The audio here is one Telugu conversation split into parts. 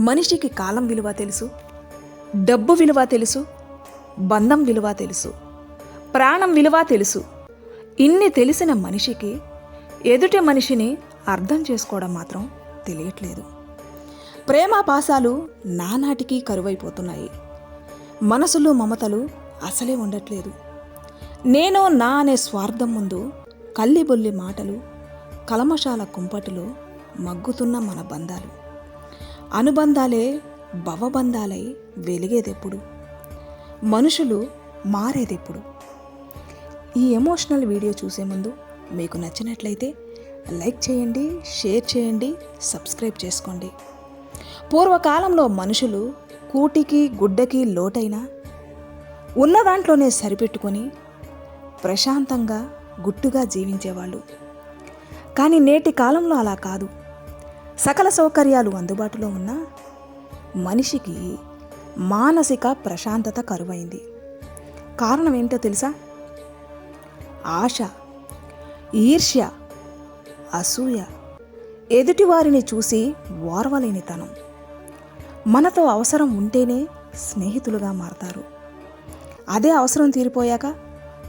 మనిషికి కాలం విలువ తెలుసు డబ్బు విలువ తెలుసు బంధం విలువ తెలుసు ప్రాణం విలువ తెలుసు. ఇన్ని తెలిసిన మనిషికి ఎదుటి మనిషిని అర్థం చేసుకోవడం మాత్రం తెలియట్లేదు. ప్రేమాపాసాలు నానాటికి కరువైపోతున్నాయి. మనసులు మమతలు అసలే ఉండట్లేదు. నేను నా అనే స్వార్థం ముందు కల్లిబొల్లి మాటలు కలమశాల కుంపటిలో మగ్గుతున్న మన బంధాలు. అనుబంధాలే భవబంధాలై వెలిగేదెప్పుడు? మనుషులు మారేదెప్పుడు? ఈ ఎమోషనల్ వీడియో చూసే ముందు మీకు నచ్చినట్లయితే లైక్ చేయండి షేర్ చేయండి సబ్స్క్రైబ్ చేసుకోండి. పూర్వకాలంలో మనుషులు కూటికి గుడ్డకి లోటైన ఉన్న దాంట్లోనే సరిపెట్టుకొని ప్రశాంతంగా గుట్టుగా జీవించేవాళ్ళు. కానీ నేటి కాలంలో అలా కాదు. సకల సౌకర్యాలు అందుబాటులో ఉన్న మనిషికి మానసిక ప్రశాంతత కరువైంది. కారణం ఏంటో తెలుసా? ఆశ ఈర్ష్య అసూయ ఎదుటివారిని చూసి ఓర్వలేనితనం మనతో అవసరం ఉంటేనే స్నేహితులుగా మారతారు. అదే అవసరం తీరిపోయాక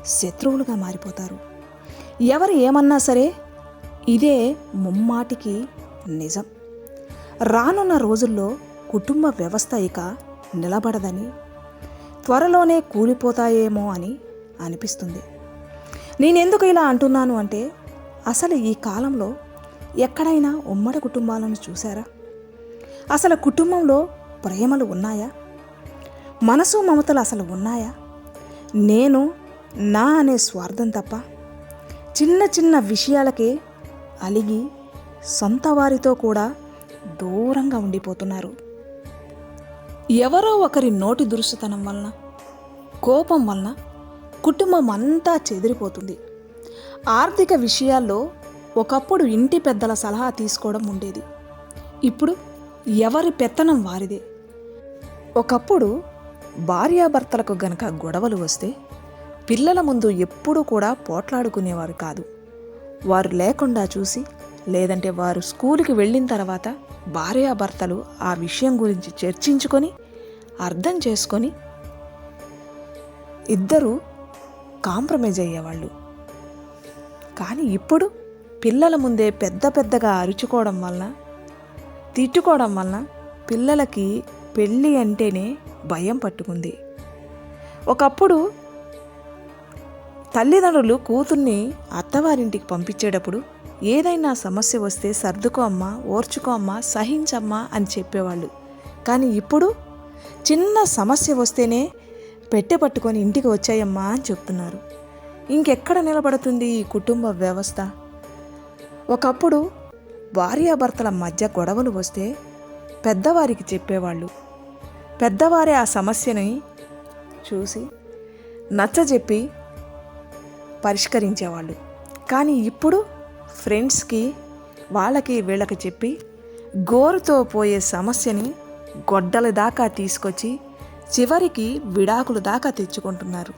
శత్రువులుగా మారిపోతారు. ఎవరు ఏమన్నా సరే ఇదే ముమ్మాటికి నిజం. రానున్న రోజుల్లో కుటుంబ వ్యవస్థ ఇక నిలబడదని త్వరలోనే కూలిపోతాయేమో అని అనిపిస్తుంది. నేనెందుకు ఇలా అంటున్నాను అంటే అసలు ఈ కాలంలో ఎక్కడైనా ఉమ్మడి కుటుంబాలను చూసారా అసలు కుటుంబంలో ప్రేమలు ఉన్నాయా? మనసు మమతలు అసలు ఉన్నాయా? నేను నా అనే స్వార్థం తప్ప చిన్న చిన్న విషయాలకే అలిగి సొంత వారితో కూడా దూరంగా ఉండిపోతున్నారు. ఎవరో ఒకరి నోటి దురుసుతనం వలన కోపం వలన కుటుంబం అంతా చెదిరిపోతుంది. ఆర్థిక విషయాల్లో ఒకప్పుడు ఇంటి పెద్దల సలహా తీసుకోవడం ఉండేది. ఇప్పుడు ఎవరి పెత్తనం వారిదే. ఒకప్పుడు భార్యాభర్తలకు గనక గొడవలు వస్తే పిల్లల ముందు ఎప్పుడూ కూడా పోట్లాడుకునేవారు కాదు. వారు లేకుండా చూసి లేదంటే వారు స్కూల్కి వెళ్ళిన తర్వాత భార్యాభర్తలు ఆ విషయం గురించి చర్చించుకొని అర్థం చేసుకొని ఇద్దరూ కాంప్రమైజ్ అయ్యేవాళ్ళు. కానీ ఇప్పుడు పిల్లల ముందే పెద్ద పెద్దగా అరుచుకోవడం వలన తిట్టుకోవడం వలన పిల్లలకి పెళ్ళి అంటేనే భయం పట్టుకుంది. ఒకప్పుడు తల్లిదండ్రులు కూతుర్ని అత్తవారింటికి పంపించేటప్పుడు ఏదైనా సమస్య వస్తే సర్దుకో అమ్మా ఓర్చుకో అమ్మా సహించమ్మా అని చెప్పేవాళ్ళు. కానీ ఇప్పుడు చిన్న సమస్య వస్తేనే పెట్టె పట్టుకొని ఇంటికి వచ్చాయమ్మా అని చెప్తున్నారు. ఇంకెక్కడ నిలబడుతుంది ఈ కుటుంబ వ్యవస్థ? ఒకప్పుడు భార్యాభర్తల మధ్య గొడవలు వస్తే పెద్దవారికి చెప్పేవాళ్ళు. పెద్దవారే ఆ సమస్యని చూసి నచ్చజెప్పి పరిష్కరించేవాళ్ళు. కానీ ఇప్పుడు ఫ్రెండ్స్కి వాళ్ళకి వీళ్ళకి చెప్పి గోరుతో పోయే సమస్యని గొడ్డల దాకా తీసుకొచ్చి చివరికి విడాకులు దాకా తెచ్చుకుంటున్నారు.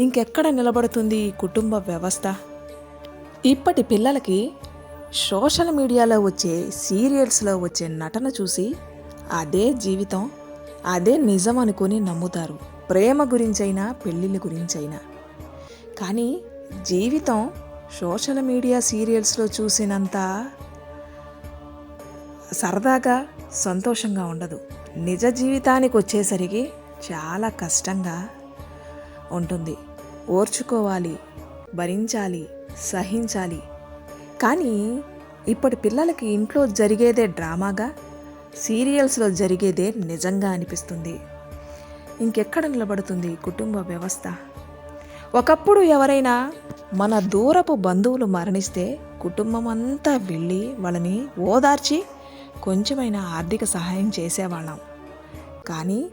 ఇంకెక్కడ నిలబడుతుంది ఈ కుటుంబ వ్యవస్థ? ఇప్పటి పిల్లలకి సోషల్ మీడియాలో వచ్చే సీరియల్స్లో వచ్చే నటన చూసి అదే జీవితం అదే నిజం అనుకొని నమ్ముతారు. ప్రేమ గురించైనా పెళ్ళిళ్ళ గురించైనా. కానీ జీవితం సోషల్ మీడియా సీరియల్స్లో చూసినంత సరదాగా సంతోషంగా ఉండదు. నిజ జీవితానికి వచ్చేసరికి చాలా కష్టంగా ఉంటుంది. ఓర్చుకోవాలి భరించాలి సహించాలి. కానీ ఇప్పటి పిల్లలకి ఇంట్లో జరిగేదే డ్రామాగా సీరియల్స్లో జరిగేదే నిజంగా అనిపిస్తుంది. ఇంకెక్కడ నిలబడుతుంది కుటుంబ వ్యవస్థ? ఒకప్పుడు ఎవరైనా మన దూరపు బంధువులు మరణిస్తే కుటుంబం అంతా వెళ్ళి వాళ్ళని ఓదార్చి కొంచెమైనా ఆర్థిక సహాయం చేసేవాళ్ళం. కానీ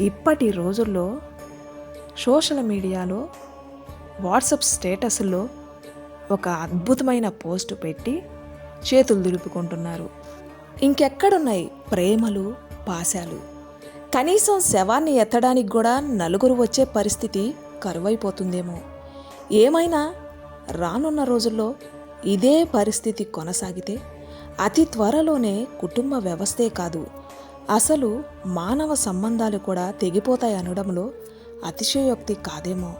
ఇప్పటి రోజుల్లో సోషల్ మీడియాలో వాట్సప్ స్టేటస్లో ఒక అద్భుతమైన పోస్ట్ పెట్టి చేతులు దులుపుకుంటున్నారు. ఇంకెక్కడున్నాయి ప్రేమలు పాశాలు? కనీసం శవాన్ని ఎత్తడానికి కూడా నలుగురు వచ్చే పరిస్థితి కరువైపోతుందేమో. ఏమైనా రానున్న రోజుల్లో ఇదే పరిస్థితి కొనసాగితే అతి త్వరలోనే కుటుంబ వ్యవస్థే కాదు అసలు మానవ సంబంధాలు కూడా తెగిపోతాయి అనడంలో అతిశయోక్తి కాదేమో.